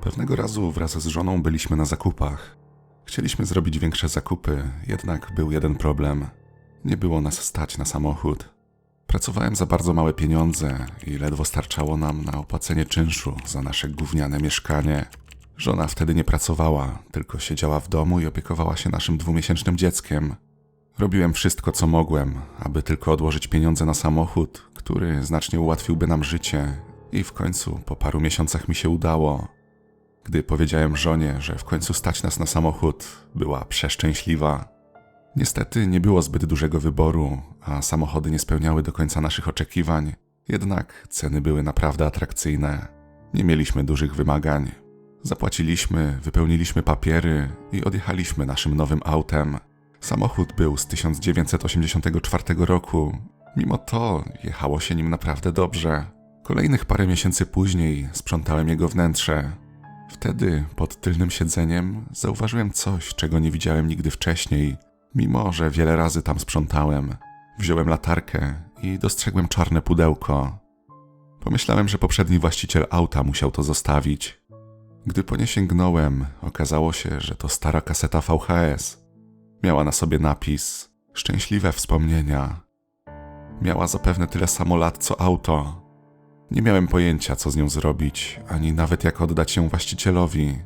Pewnego razu wraz z żoną byliśmy na zakupach. Chcieliśmy zrobić większe zakupy, jednak był jeden problem. Nie było nas stać na samochód. Pracowałem za bardzo małe pieniądze i ledwo starczało nam na opłacenie czynszu za nasze gówniane mieszkanie. Żona wtedy nie pracowała, tylko siedziała w domu i opiekowała się naszym dwumiesięcznym dzieckiem. Robiłem wszystko, co mogłem, aby tylko odłożyć pieniądze na samochód, który znacznie ułatwiłby nam życie, i w końcu po paru miesiącach mi się udało. Gdy powiedziałem żonie, że w końcu stać nas na samochód, była przeszczęśliwa. Niestety nie było zbyt dużego wyboru, a samochody nie spełniały do końca naszych oczekiwań, jednak ceny były naprawdę atrakcyjne. Nie mieliśmy dużych wymagań. Zapłaciliśmy, wypełniliśmy papiery i odjechaliśmy naszym nowym autem. Samochód był z 1984 roku. Mimo to jechało się nim naprawdę dobrze. Kolejnych parę miesięcy później sprzątałem jego wnętrze. Wtedy pod tylnym siedzeniem zauważyłem coś, czego nie widziałem nigdy wcześniej, mimo że wiele razy tam sprzątałem. Wziąłem latarkę i dostrzegłem czarne pudełko. Pomyślałem, że poprzedni właściciel auta musiał to zostawić. Gdy po nie sięgnąłem, okazało się, że to stara kaseta VHS. Miała na sobie napis Szczęśliwe wspomnienia. Miała zapewne tyle samo lat co auto. Nie miałem pojęcia, co z nią zrobić, ani nawet jak oddać ją właścicielowi.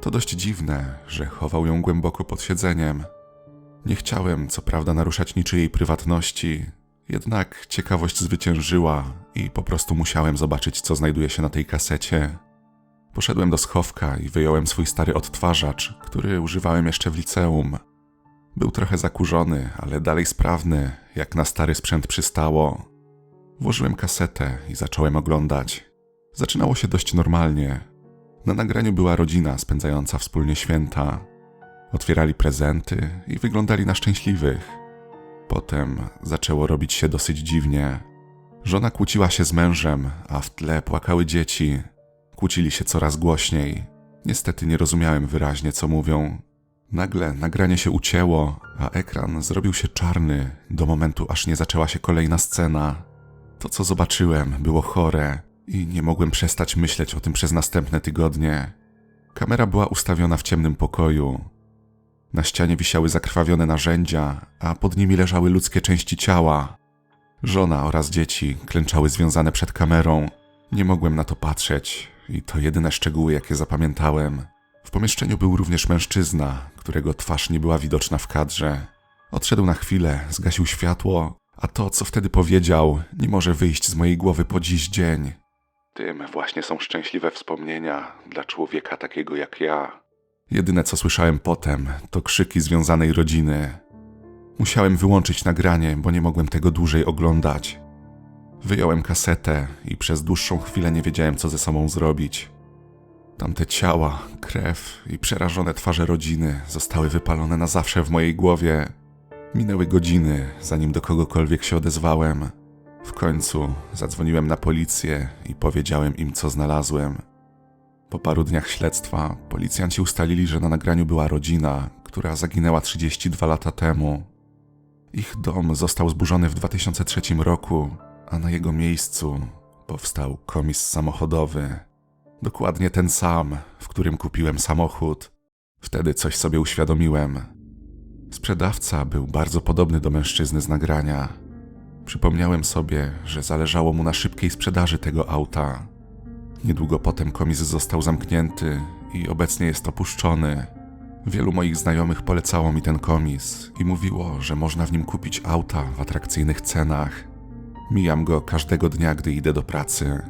To dość dziwne, że chował ją głęboko pod siedzeniem. Nie chciałem, co prawda, naruszać niczyjej prywatności, jednak ciekawość zwyciężyła i po prostu musiałem zobaczyć, co znajduje się na tej kasecie. Poszedłem do schowka i wyjąłem swój stary odtwarzacz, który używałem jeszcze w liceum. Był trochę zakurzony, ale dalej sprawny, jak na stary sprzęt przystało. Włożyłem kasetę i zacząłem oglądać. Zaczynało się dość normalnie. Na nagraniu była rodzina spędzająca wspólnie święta. Otwierali prezenty i wyglądali na szczęśliwych. Potem zaczęło robić się dosyć dziwnie. Żona kłóciła się z mężem, a w tle płakały dzieci. Kłócili się coraz głośniej. Niestety nie rozumiałem wyraźnie, co mówią. Nagle nagranie się ucięło, a ekran zrobił się czarny do momentu, aż nie zaczęła się kolejna scena. To, co zobaczyłem, było chore i nie mogłem przestać myśleć o tym przez następne tygodnie. Kamera była ustawiona w ciemnym pokoju. Na ścianie wisiały zakrwawione narzędzia, a pod nimi leżały ludzkie części ciała. Żona oraz dzieci klęczały związane przed kamerą. Nie mogłem na to patrzeć i to jedyne szczegóły, jakie zapamiętałem. W pomieszczeniu był również mężczyzna, którego twarz nie była widoczna w kadrze. Odszedł na chwilę, zgasił światło, a to, co wtedy powiedział, nie może wyjść z mojej głowy po dziś dzień. Tym właśnie są szczęśliwe wspomnienia dla człowieka takiego jak ja. Jedyne, co słyszałem potem, to krzyki związanej rodziny. Musiałem wyłączyć nagranie, bo nie mogłem tego dłużej oglądać. Wyjąłem kasetę i przez dłuższą chwilę nie wiedziałem, co ze sobą zrobić. Tamte ciała, krew i przerażone twarze rodziny zostały wypalone na zawsze w mojej głowie. Minęły godziny, zanim do kogokolwiek się odezwałem. W końcu zadzwoniłem na policję i powiedziałem im, co znalazłem. Po paru dniach śledztwa policjanci ustalili, że na nagraniu była rodzina, która zaginęła 32 lata temu. Ich dom został zburzony w 2003 roku, a na jego miejscu powstał komis samochodowy. Dokładnie ten sam, w którym kupiłem samochód. Wtedy coś sobie uświadomiłem. Sprzedawca był bardzo podobny do mężczyzny z nagrania. Przypomniałem sobie, że zależało mu na szybkiej sprzedaży tego auta. Niedługo potem komis został zamknięty i obecnie jest opuszczony. Wielu moich znajomych polecało mi ten komis i mówiło, że można w nim kupić auta w atrakcyjnych cenach. Mijam go każdego dnia, gdy idę do pracy.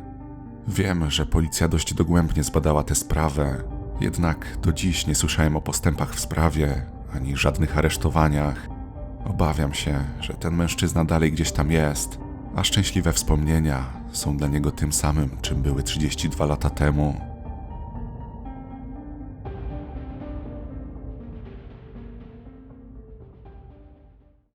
Wiem, że policja dość dogłębnie zbadała tę sprawę, jednak do dziś nie słyszałem o postępach w sprawie ani żadnych aresztowaniach. Obawiam się, że ten mężczyzna dalej gdzieś tam jest, a szczęśliwe wspomnienia są dla niego tym samym, czym były 32 lata temu.